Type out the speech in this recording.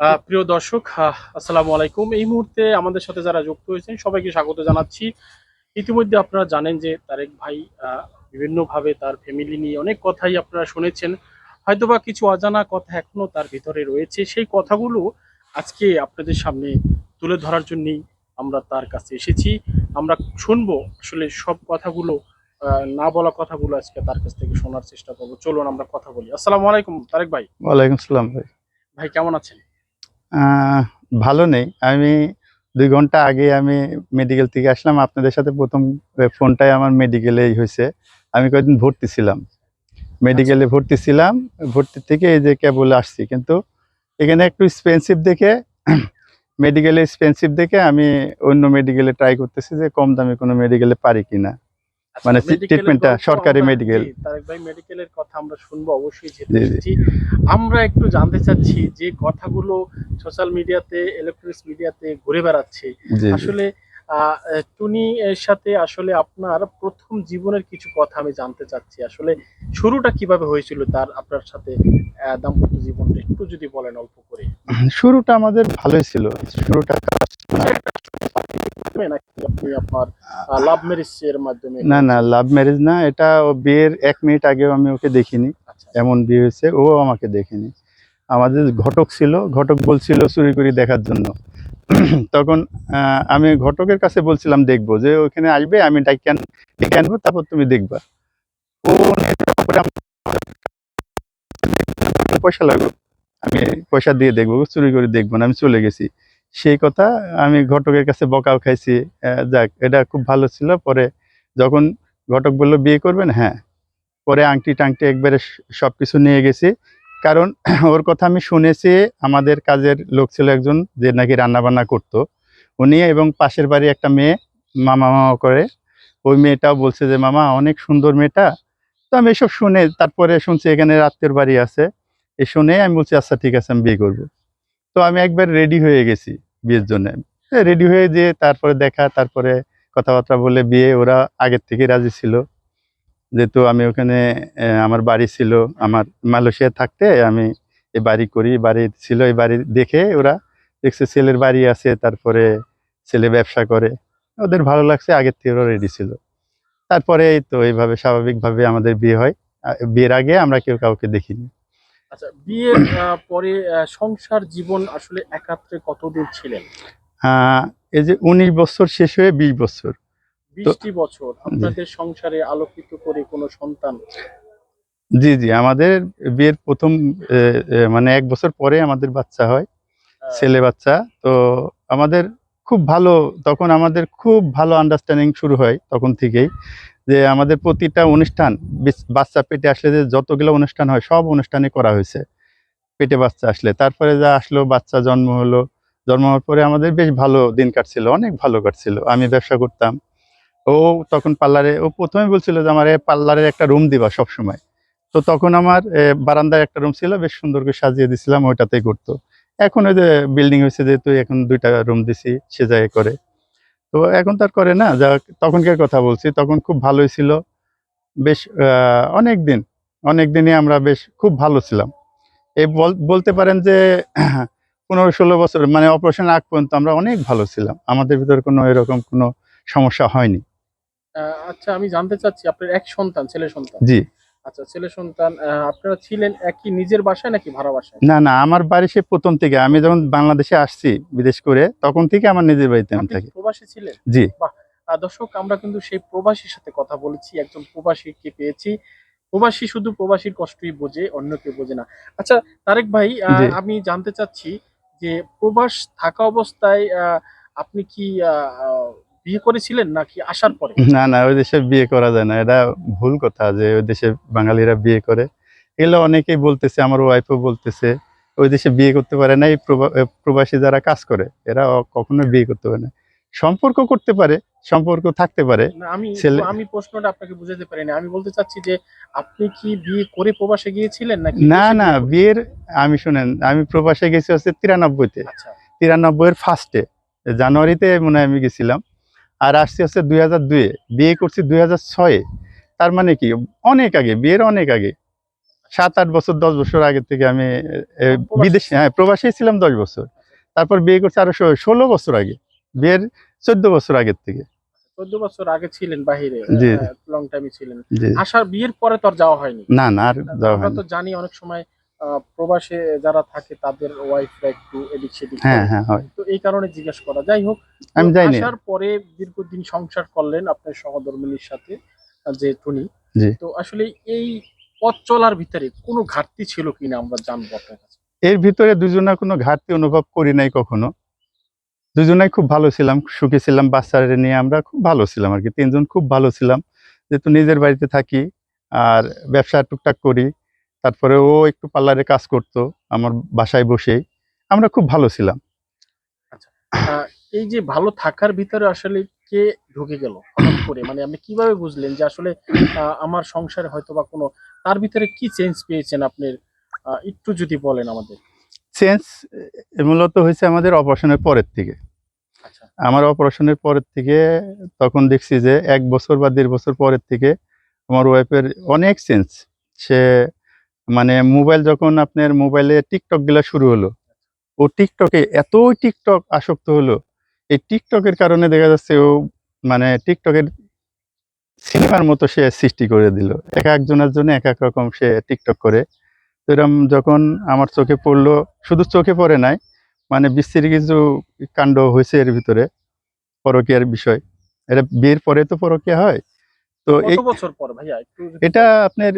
আহ, প্রিয় দর্শক আসসালামু আলাইকুম। এই মুহূর্তে আমাদের সাথে যারা যুক্ত হয়েছেন সবাইকে স্বাগত জানাচ্ছি। ইতিমধ্যে আপনারা জানেন যে তারেক ভাই আহ, বিভিন্নভাবে তার ফ্যামিলি নিয়ে অনেক কথাই আপনারা শুনেছেন। হয়তোবা কিছু অজানা কথা এখনও তার ভিতরে রয়েছে। সেই কথাগুলো আজকে আপনাদের সামনে তুলে ধরার জন্যই আমরা তার কাছে এসেছি। আমরা শুনব আসলে সব কথাগুলো না বলা কথাগুলো আজকে তার কাছ থেকে শোনার চেষ্টা করব। চলুন আমরা কথা বলি। আসসালামু আলাইকুম তারেক ভাই। ওয়ালাইকুম আসসালাম ভাই। ভাই কেমন আছেন? ভালো নেই। আমি দুই ঘণ্টা আগে আমি মেডিকেল থেকে আসলাম। আপনাদের সাথে প্রথম ফোনটাই আমার মেডিকেলেই হয়েছে। আমি কয়েকদিন ভর্তি ছিলাম। মেডিকেলে ভর্তি ছিলাম। ভর্তি থেকে এই যে কেবল আসছি। কিন্তু এখানে একটু এক্সপেন্সিভ দেখে মেডিকেলে এক্সপেন্সিভ দেখে আমি অন্য মেডিকেলে ট্রাই করতেছি যে কম দামে কোনো মেডিকেলে পারি কিনা। আচ্ছা, মানে ট্রিটমেন্টটা সরকারি মেডিকেল। তারেক ভাই মেডিকেলের কথা আমরা শুনব অবশ্যই আমরা একটু জানতে চাচ্ছি যে কথাগুলো সোশ্যাল মিডিয়াতে ইলেকট্রনিক্স মিডিয়াতে ঘুরে বেড়াচ্ছে। আসলে টুনি এর সাথে আসলে আপনার প্রথম জীবনের কিছু কথা আমি জানতে চাচ্ছি। আসলে শুরুটা কীভাবে হয়েছিল তার আপনার সাথে দাম্পত্য জীবনটা একটু যদি বলেন অল্প করে। শুরুটা আমাদের ভালোই ছিল। শুরুটা আপনি আপনার লাভ ম্যারেজ এর মাধ্যমে না না লাভ ম্যারেজ না এটা বিয়ের এক মিনিট আগেও আমি ওকে দেখিনি। আচ্ছা। এমন বিয়ে হয়েছে ও আমাকে দেখেনি। আমাদের ঘটক ছিল ঘটক বলছিল চুরি করে দেখার জন্য। তখন আমি ঘটকের কাছে বলছিলাম দেখব যে ওখানে আসবে আমি আন- ডেকে আনব তারপর তুমি দেখবা। ও পয়সা লাগবে আমি পয়সা দিয়ে দেখব চুরি করে দেখব না আমি চলে গেছি। সেই কথা আমি ঘটকের কাছে বকাও খাইছি যাক, এটা খুব ভালো ছিল। পরে যখন ঘটক বলল, বিয়ে করবেন? হ্যাঁ। পরে আংটি টাংটি একবারে সব কিছু নিয়ে গেছি। কারণ ওর কথা আমি শুনেছি, আমাদের কাজের লোক ছিল একজন যে নাকি রান্না বান্না করতো। উনি এবং পাশের বাড়ি একটা মেয়ে, মামা মামা করে। ওই মেয়েটাও বলছে যে, মামা, অনেক সুন্দর মেয়েটা। তো আমি এসব শুনে, তারপরে শুনছি এখানে রাত্রের বাড়ি আছে। এ শুনে আমি বলছি আচ্ছা ঠিক আছে, আমি বিয়ে করব। তো আমি একবার রেডি হয়ে গেছি বিয়ের জন্য। রেডি হয়ে যেয়ে তারপরে দেখা, তারপরে কথাবার্তা বলে বিয়ে, ওরা আগের থেকে রাজি ছিল। যেহেতু আমি ওখানে আমার বাড়ি ছিল, আমার মালয়েশিয়া থাকতে আমি এই বাড়ি করি বাড়ি ছিল এই বাড়ি দেখে ওরা দেখছে ছেলের বাড়ি আছে, তারপরে ছেলে ব্যবসা করে। ওদের ভালো লাগছে, আগের থেকে ওরা রেডি ছিল। তারপরে তো, এইভাবে স্বাভাবিকভাবে আমাদের বিয়ে হয়। বিয়ের আগে আমরা কেউ কাউকে দেখিনি। আচ্ছা বিয়ের পরে সংসার জীবন আসলে একাত্রে কতদিন ছিলেন? এই যে উনিশ বছর শেষ হয়ে বিশ বছর। বিশটি বছর আপনাদের সংসারে আলোকিত করে কোনো সন্তান? জি জি আমাদের বিয়ের প্রথম মানে এক বছর পরে আমাদের বাচ্চা হয়। ছেলে বাচ্চা। তো আমাদের খুব ভালো, তখন আমাদের খুব ভালো আন্ডারস্ট্যান্ডিং শুরু হয় তখন থেকেই যে আমাদের প্রতিটা অনুষ্ঠান বাচ্চা পেটে আসলে যে যতগুলো অনুষ্ঠান হয়, সব অনুষ্ঠানে করা হয়েছে পেটে বাচ্চা আসলে। তারপরে যা আসলো, বাচ্চা জন্ম হলো, জন্ম হওয়ার পরে আমাদের বেশ ভালো দিন কাটছিল, অনেক ভালো কাটছিল। আমি ব্যবসা করতাম। ও তখন পার্লারে, ও প্রথমে বলছিল যে, আমার পার্লারের একটা রুম দিবা সব সময় তো তখন আমার বারান্দায় একটা রুম ছিল, বেশ সুন্দর করে সাজিয়ে দিছিলাম, ওইটাতেই করতো। এখন ওই যে বিল্ডিং হয়েছে যেহেতু এখন দুইটা রুম দিছি সে জায়গায় করে। তো এখন তার করে না যা তখনকার কথা বলছি তখন খুব ভালোই ছিল। বেশ অনেক দিন অনেক দিনই আমরা বেশ খুব ভালো ছিলাম। এই বল- বলতে পারেন যে পনেরো ষোলো বছর মানে অপারেশন আগ পর্যন্ত আমরা অনেক ভালো ছিলাম। আমাদের ভিতরে কোনো এরকম কোনো সমস্যা হয়নি। আচ্ছা আমি জানতে চাচ্ছি আপনার এক সন্তান ছেলে সন্তান। জি। আচ্ছা ছেলে সন্তান আপনারা ছিলেন একই নিজের বাসায় নাকি ভাড়া বাসায়? না না আমার বাড়ি সে প্রথম থেকে। আমি যখন বাংলাদেশে আসছি বিদেশ করে তখন থেকে আমার নিজের বাড়িতে আমি থাকি। প্রবাসী ছিলেন? জি। দর্শক আমরা কিন্তু সেই প্রবাসীর সাথে কথা বলেছি একজন প্রবাসীকে পেয়েছি। প্রবাসী শুধু প্রবাসীর কষ্টই বোঝে অন্য কেউ বোঝে না। আচ্ছা তারেক ভাই আমি জানতে চাচ্ছি যে প্রবাস থাকা অবস্থায় আহ, আপনি কি বিয়ে করেছিলেন নাকি আসার পরে? না না ওই দেশে বিয়ে করা যায় না। এটা ভুল কথা যে ওই দেশে বাঙালিরা বিয়ে করে। এগুলো অনেকেই বলতেছে আমার ওয়াইফও বলতেছে ওই দেশে বিয়ে করতে পারে না এই প্রবা- প্রবাসী যারা কাজ করে এরা কখনো বিয়ে করতে পারে না। সম্পর্ক করতে পারে সম্পর্ক থাকতে পারে। আমি আমি প্রশ্নটা আপনাকে বুঝাতে পারিনি। আমি বলতে চাচ্ছি যে আপনি কি বিয়ে করে প্রবাসে গিয়েছিলেন নাকি না না বিয়ের আমি শুনেন আমি প্রবাসে গেছি হচ্ছে তিরানব্বইতে। আচ্ছা। তিরানব্বইয়ের ফার্স্টে জানুয়ারিতে মনে হয় আমি গেছিলাম। আর আসছি হচ্ছে দুই হাজার দুয়ে বিয়ে করছি দুই হাজার ছয়ে। তার মানে কি? অনেক আগে বিয়ের অনেক আগে। সাত আট বছর দশ বছর আগে থেকে আমি এ, বিদেশে হ্যাঁ প্রবাসী ছিলাম দশ বছর। তারপর বিয়ে করছি আরও ষোলো বছর আগে। বিয়ের চোদ্দ বছর আগের থেকে। চোদ্দ বছর আগে ছিলেন বাহিরে লং টাইমে ছিলেন। আসার বিয়ের পরে তো আর যাওয়া হয়নি। না না আর যাওয়া হয়নি। তো জানি অনেক সময় প্রবাসে যারা থাকে তাদের ওয়াইফরা একটু এদিক সেদিক হ্যাঁ হ্যাঁ হয়। তো এই কারণে জিজ্ঞেস করা। যাই হোক আমি যাইনি। আসার পরে দীর্ঘদিন সংসার করলেন আপনার সহধর্মিনীর সাথে যে টুনি। তো আসলে এই পথ চলার ভিতরে কোনো ঘাটতি ছিল কিনা আমরা জানব আপনার কাছে। এর ভিতরে দুজনের কোনো ঘাটতি অনুভব করি নাই কখনো। দুজনেই খুব ভালো ছিলাম সুখী ছিলাম বাচ্চারা নিয়ে আমরা খুব ভালো ছিলাম আর কি। তিনজন খুব ভালো ছিলাম। যেহেতু নিজের বাড়িতে থাকি আর ব্যবসা টুকটাক করি তারপরে ও একটু পার্লারে কাজ করতো আমার বাসায় বসেই। আমরা খুব ভালো ছিলাম। এই যে ভালো থাকার ভিতরে আসলে কে ঢুকে গেল হঠাৎ করে? মানে আপনি কীভাবে বুঝলেন যে আসলে আমার সংসারে হয়তো বা কোনো তার ভিতরে কি চেঞ্জ পেয়েছেন আপনি? একটু যদি বলেন আমাদের। চেঞ্জ মূলত হয়েছে আমাদের অপারেশনের পরের থেকে। আচ্ছা। আমার অপারেশনের পরের থেকে তখন দেখছি যে এক বছর বা দেড় বছর পরের থেকে আমার ওয়াইফের অনেক চেঞ্জ সে মানে মোবাইল যখন আপনার মোবাইলে টিকটকগুলা শুরু হলো ও টিকটকে এতই টিকটক আসক্ত হলো এই টিকটকের কারণে দেখা যাচ্ছে ও মানে টিকটকের সিনেমার মতো সে সৃষ্টি করে দিল। এক একজনের জন্য এক এক রকম সে টিকটক করে। তো এরম যখন আমার চোখে পড়ল শুধু চোখে পড়ে নাই মানে বিস্তৃত কিছু কাণ্ড হয়েছে এর ভিতরে পরকীয়ার বিষয়। এটা বিয়ের পরে তো পরকীয়া হয়। তো এই বছর পর ভাইয়া? এটা আপনার